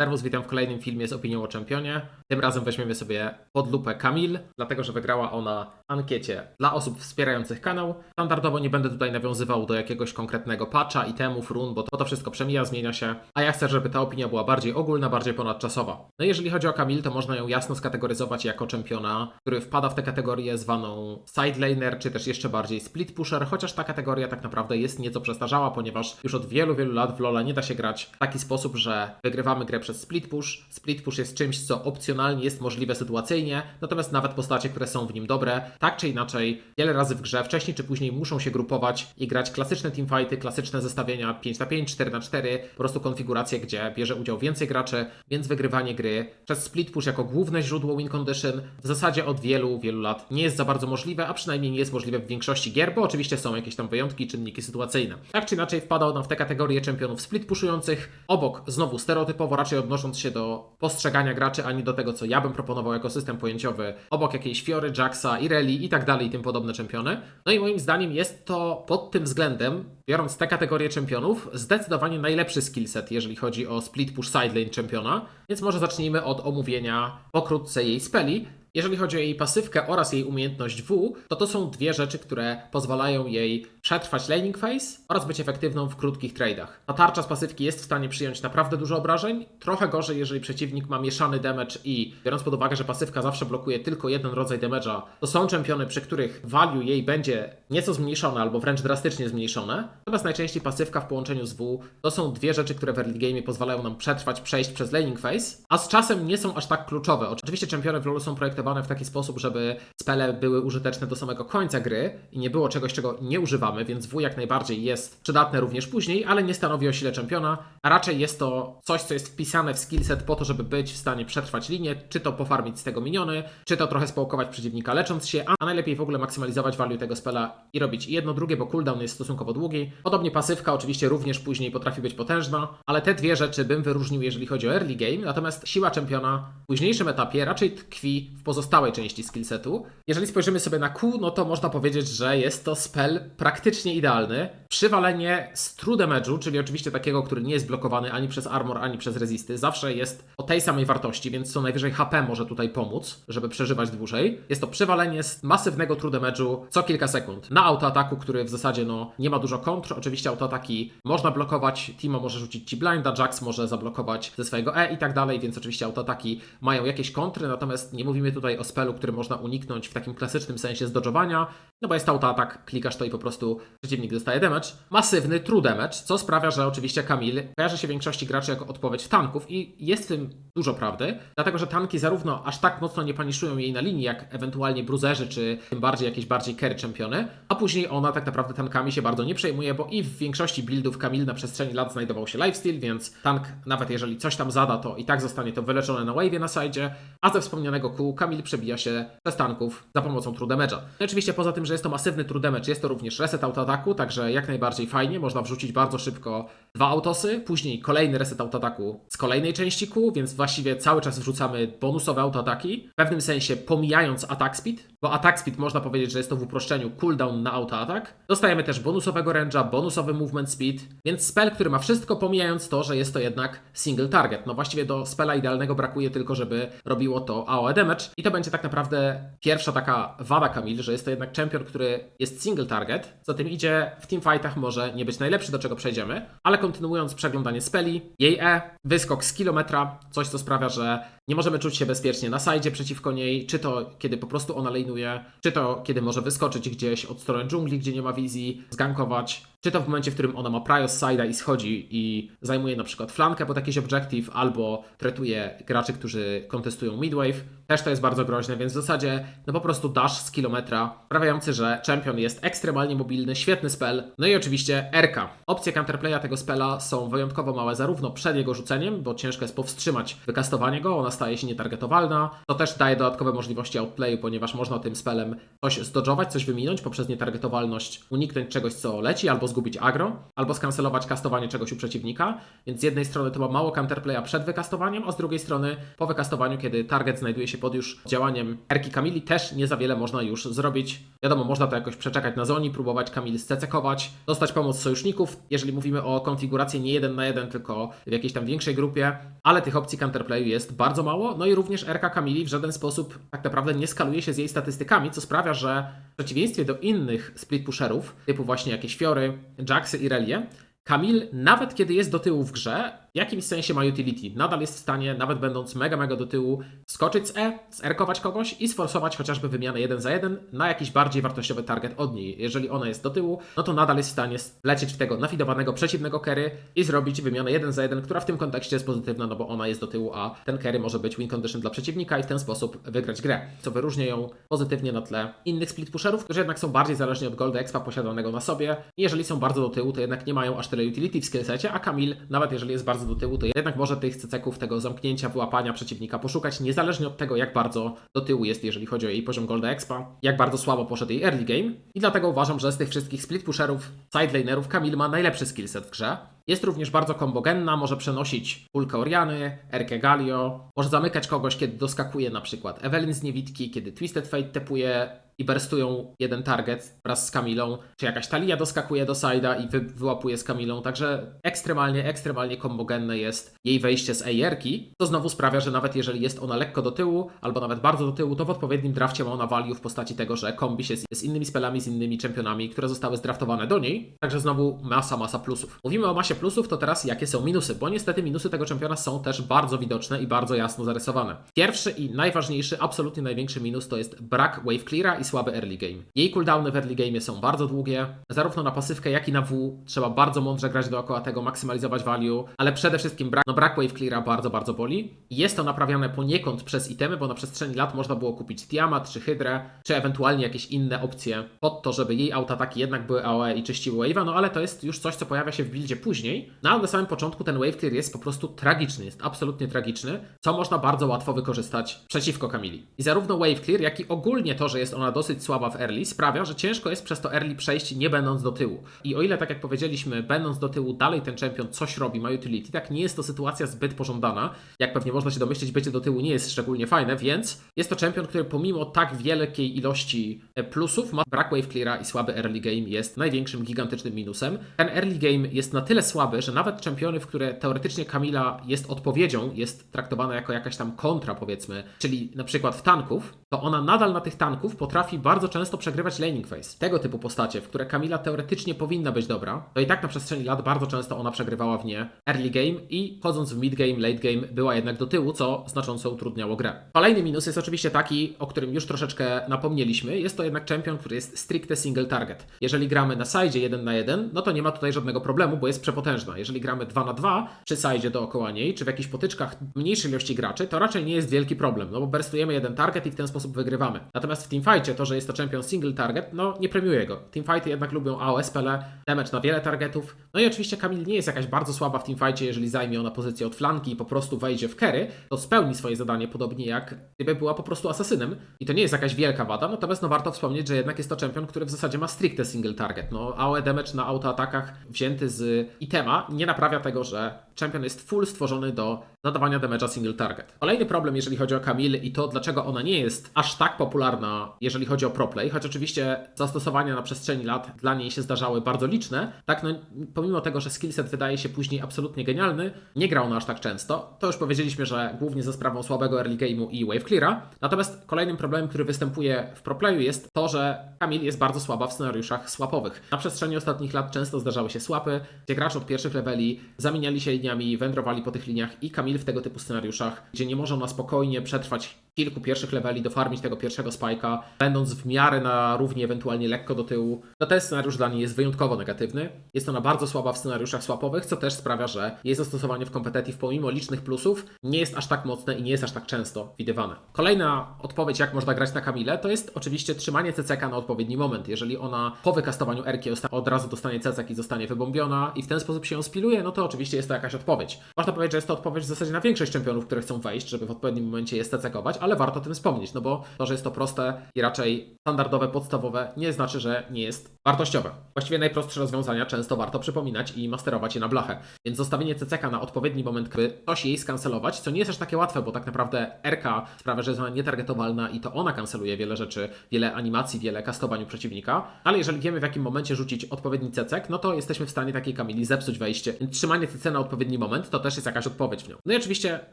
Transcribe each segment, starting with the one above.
Serwus, witam w kolejnym filmie z opinią o czempionie. Tym razem weźmiemy sobie pod lupę Kamil, dlatego że wygrała ona ankiecie dla osób wspierających kanał. Standardowo nie będę tutaj nawiązywał do jakiegoś konkretnego patcha, itemów, run, bo to, to wszystko przemija, zmienia się, a ja chcę, żeby ta opinia była bardziej ogólna, bardziej ponadczasowa. No i jeżeli chodzi o Kamil, to można ją jasno skategoryzować jako czempiona, który wpada w tę kategorię zwaną sidelaner, czy też jeszcze bardziej split pusher, chociaż ta kategoria tak naprawdę jest nieco przestarzała, ponieważ już od wielu, wielu lat w LoL'a nie da się grać w taki sposób, że wygrywamy grę przez split push. Split push jest czymś, co opcjonalnie jest możliwe sytuacyjnie, natomiast nawet postacie, które są w nim dobre, tak czy inaczej, wiele razy w grze, wcześniej czy później muszą się grupować i grać klasyczne teamfighty, klasyczne zestawienia 5 na 5, 4 na 4, po prostu konfiguracje, gdzie bierze udział więcej graczy, więc wygrywanie gry przez split push jako główne źródło win condition w zasadzie od wielu, wielu lat nie jest za bardzo możliwe, a przynajmniej nie jest możliwe w większości gier, bo oczywiście są jakieś tam wyjątki czynniki sytuacyjne. Tak czy inaczej wpada ona w tę kategorię czempionów split pushujących, obok znowu stereotypowo raczej odnosząc się do postrzegania graczy, ani do tego, co ja bym proponował jako system pojęciowy, obok jakiejś Fiory, Jacksa, Ireli i tak dalej i tym podobne czempiony. No i moim zdaniem jest to pod tym względem, biorąc tę kategorię czempionów, zdecydowanie najlepszy skillset, jeżeli chodzi o split push sidelane czempiona, więc może zacznijmy od omówienia pokrótce jej speli. Jeżeli chodzi o jej pasywkę oraz jej umiejętność W, to to są dwie rzeczy, które pozwalają jej przetrwać laning phase oraz być efektywną w krótkich trade'ach. Ta tarcza z pasywki jest w stanie przyjąć naprawdę dużo obrażeń, trochę gorzej, jeżeli przeciwnik ma mieszany damage i biorąc pod uwagę, że pasywka zawsze blokuje tylko jeden rodzaj damage'a, to są czempiony, przy których value jej będzie nieco zmniejszone albo wręcz drastycznie zmniejszone. Natomiast najczęściej pasywka w połączeniu z W to są dwie rzeczy, które w early game pozwalają nam przetrwać, przejść przez laning phase, a z czasem nie są aż tak kluczowe. Oczywiście czempiony w LoLu są projektowane w taki sposób, żeby spele były użyteczne do samego końca gry i nie było czegoś, czego nie używamy, więc W jak najbardziej jest przydatne również później, ale nie stanowi o sile czempiona, a raczej jest to coś, co jest wpisane w skillset po to, żeby być w stanie przetrwać linię, czy to pofarmić z tego miniony, czy to trochę społkować przeciwnika lecząc się, a najlepiej w ogóle maksymalizować value tego spela i robić jedno, drugie, bo cooldown jest stosunkowo długi. Podobnie pasywka oczywiście również później potrafi być potężna, ale te dwie rzeczy bym wyróżnił, jeżeli chodzi o early game, natomiast siła czempiona w późniejszym etapie raczej tkwi w pozostałej części skillsetu. Jeżeli spojrzymy sobie na Q, no to można powiedzieć, że jest to spell praktycznie idealny. Przywalenie z true damage'u, czyli oczywiście takiego, który nie jest blokowany ani przez armor, ani przez resisty, zawsze jest o tej samej wartości, więc co najwyżej HP może tutaj pomóc, żeby przeżywać dłużej. Jest to przywalenie z masywnego true damage'u co kilka sekund na autoataku, który w zasadzie no, nie ma dużo kontr. Oczywiście autoataki można blokować, Timo może rzucić ci blinda, Jax może zablokować ze swojego E i tak dalej, więc oczywiście autoataki mają jakieś kontry, natomiast nie mówimy tutaj o spelu, który można uniknąć w takim klasycznym sensie zdodżowania, no bo jest autoatak, klikasz to i po prostu przeciwnik dostaje damage. Masywny true damage, co sprawia, że oczywiście Kamil kojarzy się większości graczy jako odpowiedź tanków i jest w tym dużo prawdy, dlatego że tanki zarówno aż tak mocno nie paniszują jej na linii, jak ewentualnie bruzerzy, czy tym bardziej jakieś bardziej carry czempiony, a później ona tak naprawdę tankami się bardzo nie przejmuje, bo i w większości buildów Kamil na przestrzeni lat znajdował się lifesteal, więc tank nawet jeżeli coś tam zada, to i tak zostanie to wyleczone na wave'ie na sidzie, a ze wspomnianego kół Kamil przebija się przez tanków za pomocą true damage'a. No oczywiście poza tym, że jest to masywny true damage, jest to również reset autoataku, także jak najbardziej. Fajnie, można wrzucić bardzo szybko dwa autosy, później kolejny reset autoataku z kolejnej części kół, więc właściwie cały czas wrzucamy bonusowe autoataki, w pewnym sensie pomijając attack speed, bo attack speed można powiedzieć, że jest to w uproszczeniu cooldown na autoatak. Dostajemy też bonusowego range'a, bonusowy movement speed, więc spell, który ma wszystko, pomijając to, że jest to jednak single target. No właściwie do spela idealnego brakuje tylko, żeby robiło to AOE damage i to będzie tak naprawdę pierwsza taka wada Kamil, że jest to jednak champion, który jest single target, za tym idzie w teamfightach może nie być najlepszy, do czego przejdziemy, ale kontynuując przeglądanie speli, jej E, wyskok z kilometra, coś co sprawia, że nie możemy czuć się bezpiecznie na sajdzie przeciwko niej, czy to kiedy po prostu ona lejnuje, czy to kiedy może wyskoczyć gdzieś od strony dżungli, gdzie nie ma wizji, zgankować, czy to w momencie, w którym ona ma prio z side'a i schodzi i zajmuje na przykład flankę pod jakiś objective, albo tretuje graczy, którzy kontestują midwave. Też to jest bardzo groźne, więc w zasadzie no po prostu dash z kilometra, sprawiający, że champion jest ekstremalnie mobilny, świetny spell. No i oczywiście RK. Opcje counterplaya tego spela są wyjątkowo małe zarówno przed jego rzuceniem, bo ciężko jest powstrzymać wykastowanie go, ona staje się nietargetowalna. To też daje dodatkowe możliwości outplayu, ponieważ można tym spelem coś zdodżować, coś wyminąć poprzez nietargetowalność, uniknąć czegoś, co leci, albo zgubić agro, albo skancelować kastowanie czegoś u przeciwnika, więc z jednej strony to ma mało counterplaya przed wykastowaniem, a z drugiej strony po wykastowaniu, kiedy target znajduje się pod już działaniem Erki Kamili, też nie za wiele można już zrobić. Wiadomo, można to jakoś przeczekać na zoni, próbować Kamil scecekować, dostać pomoc sojuszników, jeżeli mówimy o konfiguracji nie jeden na jeden, tylko w jakiejś tam większej grupie, ale tych opcji counterplayu jest bardzo mało, no i również Erka Kamili w żaden sposób tak naprawdę nie skaluje się z jej statystykami, co sprawia, że w przeciwieństwie do innych split pusherów, typu właśnie jakieś Fiory, Jaxy i Relie, Kamil, nawet kiedy jest do tyłu w grze, jakimś sensie ma utility. Nadal jest w stanie, nawet będąc mega, mega do tyłu, skoczyć z E, zerkować kogoś i sforsować chociażby wymianę 1 za 1 na jakiś bardziej wartościowy target od niej. Jeżeli ona jest do tyłu, no to nadal jest w stanie lecieć w tego nafidowanego przeciwnego carry i zrobić wymianę 1 za 1, która w tym kontekście jest pozytywna, no bo ona jest do tyłu, a ten carry może być win condition dla przeciwnika i w ten sposób wygrać grę. Co wyróżnia ją pozytywnie na tle innych split pusherów, którzy jednak są bardziej zależni od golda expa posiadanego na sobie. Jeżeli są bardzo do tyłu, to jednak nie mają aż tyle utility w skillsecie, a Kamil, nawet jeżeli jest bardzo do tyłu, to jednak może tych ceceków, tego zamknięcia, wyłapania przeciwnika poszukać, niezależnie od tego, jak bardzo do tyłu jest, jeżeli chodzi o jej poziom Golda Expa, jak bardzo słabo poszedł jej early game. I dlatego uważam, że z tych wszystkich split pusherów, sidelanerów, Kamil ma najlepszy skillset w grze. Jest również bardzo kombogenna, może przenosić kulkę Oriany, Erkę Galio, może zamykać kogoś, kiedy doskakuje na przykład Evelyn z niewidki, kiedy Twisted Fate tepuje i burstują jeden target wraz z Kamilą, czy jakaś Talia doskakuje do side'a i wy, wyłapuje z Kamilą, także ekstremalnie, ekstremalnie kombogenne jest jej wejście z Ejerki, to znowu sprawia, że nawet jeżeli jest ona lekko do tyłu, albo nawet bardzo do tyłu, to w odpowiednim drafcie ma ona value w postaci tego, że kombi się z, z innymi spelami, z innymi czempionami, które zostały zdraftowane do niej, także znowu masa, masa plusów. Mówimy o masie plusów, to teraz jakie są minusy, bo niestety minusy tego czempiona są też bardzo widoczne i bardzo jasno zarysowane. Pierwszy i najważniejszy, absolutnie największy minus to jest brak wave cleara i słaby early game. Jej cooldowny w early game są bardzo długie, zarówno na pasywkę, jak i na W trzeba bardzo mądrze grać dookoła tego, maksymalizować value, ale przede wszystkim brak, no brak wave cleara bardzo, bardzo boli. Jest to naprawiane poniekąd przez itemy, bo na przestrzeni lat można było kupić Tiamat czy Hydrę, czy ewentualnie jakieś inne opcje pod to, żeby jej autoataki jednak były AOE i czyściły wave'a, no ale to jest już coś, co pojawia się w buildzie później. No ale na samym początku ten wave clear jest po prostu tragiczny, jest absolutnie tragiczny, co można bardzo łatwo wykorzystać przeciwko Kamili. I zarówno wave clear, jak i ogólnie to, że jest ona dosyć słaba w early, sprawia, że ciężko jest przez to early przejść nie będąc do tyłu. I o ile, tak jak powiedzieliśmy, będąc do tyłu, dalej ten champion coś robi, ma utility, tak nie jest to sytuacja zbyt pożądana. Jak pewnie można się domyślić, bycie do tyłu nie jest szczególnie fajne, więc jest to champion, który pomimo tak wielkiej ilości e, plusów ma brak wave cleara i słaby early game jest największym, gigantycznym minusem. Ten early game jest na tyle słaby, że nawet czempiony, w które teoretycznie Kamila jest odpowiedzią, jest traktowana jako jakaś tam kontra, powiedzmy, czyli na przykład w tanków, to ona nadal na tych tanków potrafi bardzo często przegrywać laning phase. Tego typu postacie, w które Kamila teoretycznie powinna być dobra, to i tak na przestrzeni lat bardzo często ona przegrywała w nie early game i chodząc w mid game, late game była jednak do tyłu, co znacząco utrudniało grę. Kolejny minus jest oczywiście taki, o którym już troszeczkę napomnieliśmy. Jest to jednak champion, który jest stricte single target. Jeżeli gramy na side 1 na 1, no to nie ma tutaj żadnego problemu, bo jest przepotężna. Jeżeli gramy 2 na 2 przy side dookoła niej, czy w jakichś potyczkach mniejszej ilości graczy, to raczej nie jest wielki problem, no bo burstujemy jeden target i w ten sposób wygrywamy. Natomiast w teamfightie to, że jest to champion single target, no nie premiuje go. Teamfighty jednak lubią AOS pele, damage na wiele targetów. No i oczywiście Kamil nie jest jakaś bardzo słaba w teamfightie, jeżeli zajmie ona pozycję od flanki i po prostu wejdzie w carry, to spełni swoje zadanie podobnie jak gdyby była po prostu asasynem. I to nie jest jakaś wielka wada, natomiast no warto wspomnieć, że jednak jest to champion, który w zasadzie ma stricte single target. No AOE damage na autoatakach wzięty z itema nie naprawia tego, że champion jest full stworzony do nadawania damage'a single target. Kolejny problem, jeżeli chodzi o Kamil i to, dlaczego ona nie jest aż tak popularna, jeżeli chodzi o proplay, choć oczywiście zastosowania na przestrzeni lat dla niej się zdarzały bardzo liczne, tak, no pomimo tego, że skillset wydaje się później absolutnie genialny, nie grał ona aż tak często. To już powiedzieliśmy, że głównie za sprawą słabego early game'u i wave cleara. Natomiast kolejnym problemem, który występuje w proplayu jest to, że Kamil jest bardzo słaba w scenariuszach swapowych. Na przestrzeni ostatnich lat często zdarzały się swapy, gdzie gracze od pierwszych leveli zamieniali się liniami, wędrowali po tych liniach i Kamil w tego typu scenariuszach, gdzie nie może ona spokojnie przetrwać kilku pierwszych leveli, dofarmić tego pierwszego spajka, będąc w miarę na równi, ewentualnie lekko do tyłu, to ten scenariusz dla niej jest wyjątkowo negatywny. Jest ona bardzo słaba w scenariuszach swapowych, co też sprawia, że jej zastosowanie w competitive pomimo licznych plusów nie jest aż tak mocne i nie jest aż tak często widywane. Kolejna odpowiedź, jak można grać na Kamile, to jest oczywiście trzymanie CCK na odpowiedni moment. Jeżeli ona po wykastowaniu Erki od razu dostanie CCK i zostanie wybombiona i w ten sposób się ją spiluje, no to oczywiście jest to jakaś odpowiedź. Można powiedzieć, że jest to odpowiedź w zasadzie na większość czempionów, które chcą wejść, żeby w odpowiednim momencie je CCkować, ale warto o tym wspomnieć, no bo to, że jest to proste i raczej standardowe, podstawowe, nie znaczy, że nie jest wartościowe. Właściwie najprostsze rozwiązania często warto przypominać i masterować je na blachę. Więc zostawienie CCK na odpowiedni moment, by coś jej skancelować, co nie jest aż takie łatwe, bo tak naprawdę RK sprawia, że jest ona nietargetowalna i to ona kanceluje wiele rzeczy, wiele animacji, wiele kastowań u przeciwnika. Ale jeżeli wiemy w jakim momencie rzucić odpowiedni CCK, no to jesteśmy w stanie takiej Kamili zepsuć wejście. Trzymanie CC na odpowiedni moment to też jest jakaś odpowiedź w nią. No i oczywiście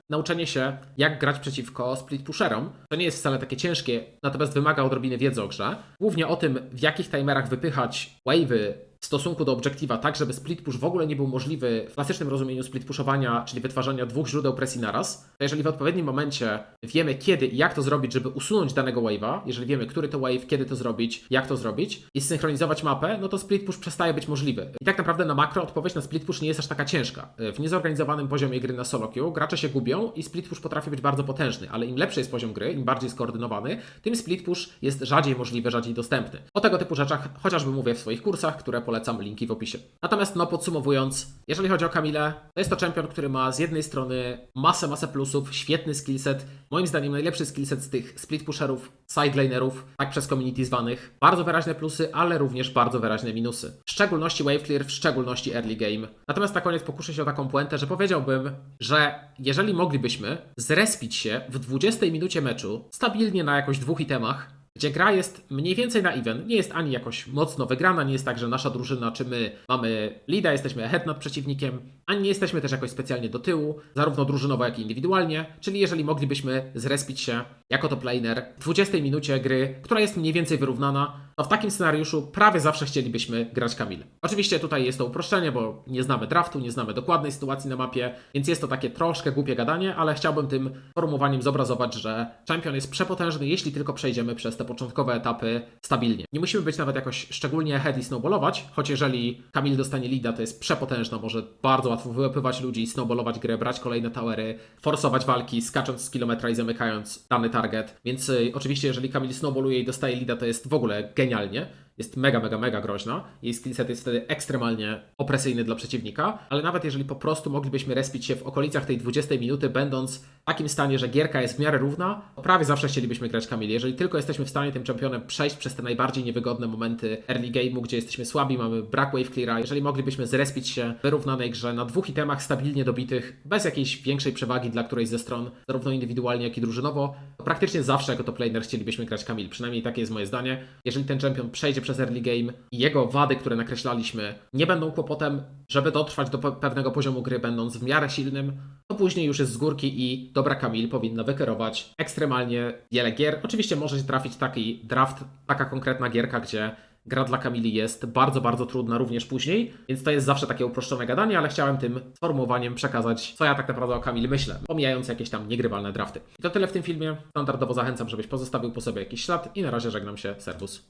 nauczenie się, jak grać przeciwko split pusherom, to nie jest wcale takie ciężkie, natomiast wymaga odrobiny wiedzy o grze. Głównie o tym, w jakich timerach wypychać wave'y w stosunku do obiektywa, tak żeby split push w ogóle nie był możliwy w klasycznym rozumieniu split pushowania, czyli wytwarzania dwóch źródeł presji naraz, to jeżeli w odpowiednim momencie wiemy kiedy i jak to zrobić, żeby usunąć danego wave'a, jeżeli wiemy, który to wave, kiedy to zrobić, jak to zrobić i synchronizować mapę, no to split push przestaje być możliwy. I tak naprawdę na makro odpowiedź na split push nie jest aż taka ciężka. W niezorganizowanym poziomie gry na solo queue gracze się gubią i split push potrafi być bardzo potężny, ale im lepszy jest poziom gry, im bardziej skoordynowany, tym split push jest rzadziej możliwy, rzadziej dostępny. O tego typu rzeczach chociażby mówię w swoich kursach, które polecam, linki w opisie. Natomiast no podsumowując, jeżeli chodzi o Kamilę, to jest to czempion, który ma z jednej strony masę, masę plusów, świetny skillset, moim zdaniem najlepszy skillset z tych split pusherów, sidelanerów, tak przez community zwanych. Bardzo wyraźne plusy, ale również bardzo wyraźne minusy. W szczególności wave clear, w szczególności early game. Natomiast na koniec pokuszę się o taką puentę, że powiedziałbym, że jeżeli moglibyśmy zrespić się w 20 minucie meczu stabilnie na jakoś dwóch itemach, gdzie gra jest mniej więcej na even, nie jest ani jakoś mocno wygrana, nie jest tak, że nasza drużyna czy my mamy leada, jesteśmy head nad przeciwnikiem, ani nie jesteśmy też jakoś specjalnie do tyłu, zarówno drużynowo, jak i indywidualnie, czyli jeżeli moglibyśmy zrespić się jako top laner w 20 minucie gry, która jest mniej więcej wyrównana, to w takim scenariuszu prawie zawsze chcielibyśmy grać Kamil. Oczywiście tutaj jest to uproszczenie, bo nie znamy draftu, nie znamy dokładnej sytuacji na mapie, więc jest to takie troszkę głupie gadanie, ale chciałbym tym formułowaniem zobrazować, że champion jest przepotężny, jeśli tylko przejdziemy przez te początkowe etapy stabilnie. Nie musimy być nawet jakoś szczególnie head i snowballować, choć jeżeli Kamil dostanie leada, to jest przepotężna, może bardzo łatwo wyłapywać ludzi, snowballować grę, brać kolejne towery, forsować walki, skacząc z kilometra i zamykając dany target. Więc y, oczywiście, jeżeli Kamil snowballuje i dostaje leada, to jest w ogóle genialnie. Jest mega, mega, mega groźna. Jej skillset jest wtedy ekstremalnie opresyjny dla przeciwnika, ale nawet jeżeli po prostu moglibyśmy respić się w okolicach tej 20 minuty, będąc w takim stanie, że gierka jest w miarę równa, to prawie zawsze chcielibyśmy grać Kamil. Jeżeli tylko jesteśmy w stanie tym czempionem przejść przez te najbardziej niewygodne momenty early game'u, gdzie jesteśmy słabi, mamy brak wave cleara, jeżeli moglibyśmy zrespić się w wyrównanej grze na dwóch itemach stabilnie dobitych, bez jakiejś większej przewagi dla którejś ze stron, zarówno indywidualnie, jak i drużynowo, to praktycznie zawsze jako top laner chcielibyśmy grać Kamil. Przynajmniej takie jest moje zdanie. Jeżeli ten czempion przejdzie przez early game i jego wady, które nakreślaliśmy, nie będą kłopotem, żeby dotrwać do pe- pewnego poziomu gry, będąc w miarę silnym, to później już jest z górki i dobra Kamil powinna wykierować ekstremalnie wiele gier. Oczywiście może się trafić taki draft, taka konkretna gierka, gdzie gra dla Kamili jest bardzo, bardzo trudna również później, więc to jest zawsze takie uproszczone gadanie, ale chciałem tym sformułowaniem przekazać, co ja tak naprawdę o Kamili myślę, pomijając jakieś tam niegrywalne drafty. I to tyle w tym filmie. Standardowo zachęcam, żebyś pozostawił po sobie jakiś ślad i na razie żegnam się. Servus.